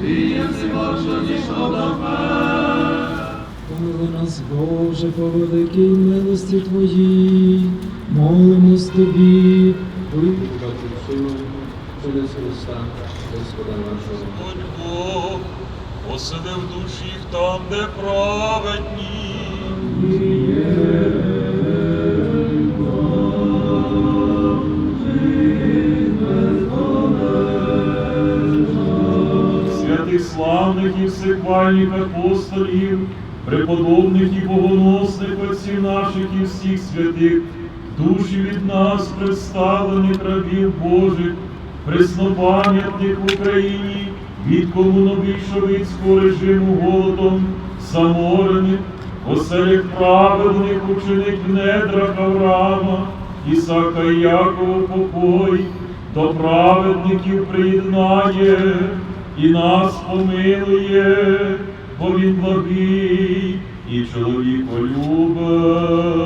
Ти єси Боже, дійшло до мене. Помили нас, Боже, по великій милості Твоїй, молимось Тобі. Через Христа, Господа нашого. Господь Бог, посади в душі їх там, де праведні. Славних і всехвальних апостолів, преподобних і богоносних отців наших і всіх святих, душі від нас представлених рабів Божих, преснопам'ятних в Україні, від комуновішовицького режиму голодом, саморених, оселях праведних учених в недрах Авраама, Ісака Якова покой, до праведників приєднає і нас помилує, бо він благий і чоловіколюбий.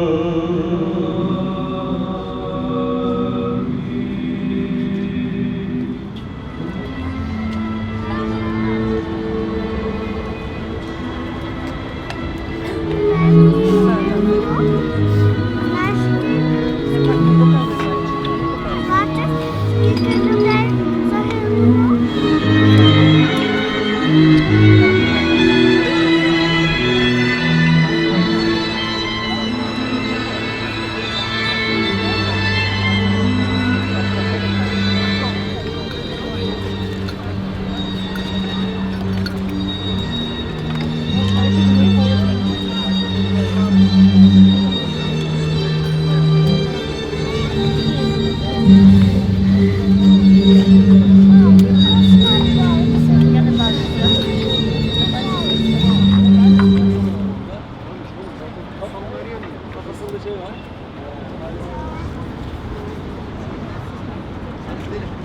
Kafasında şey var. Gidelim.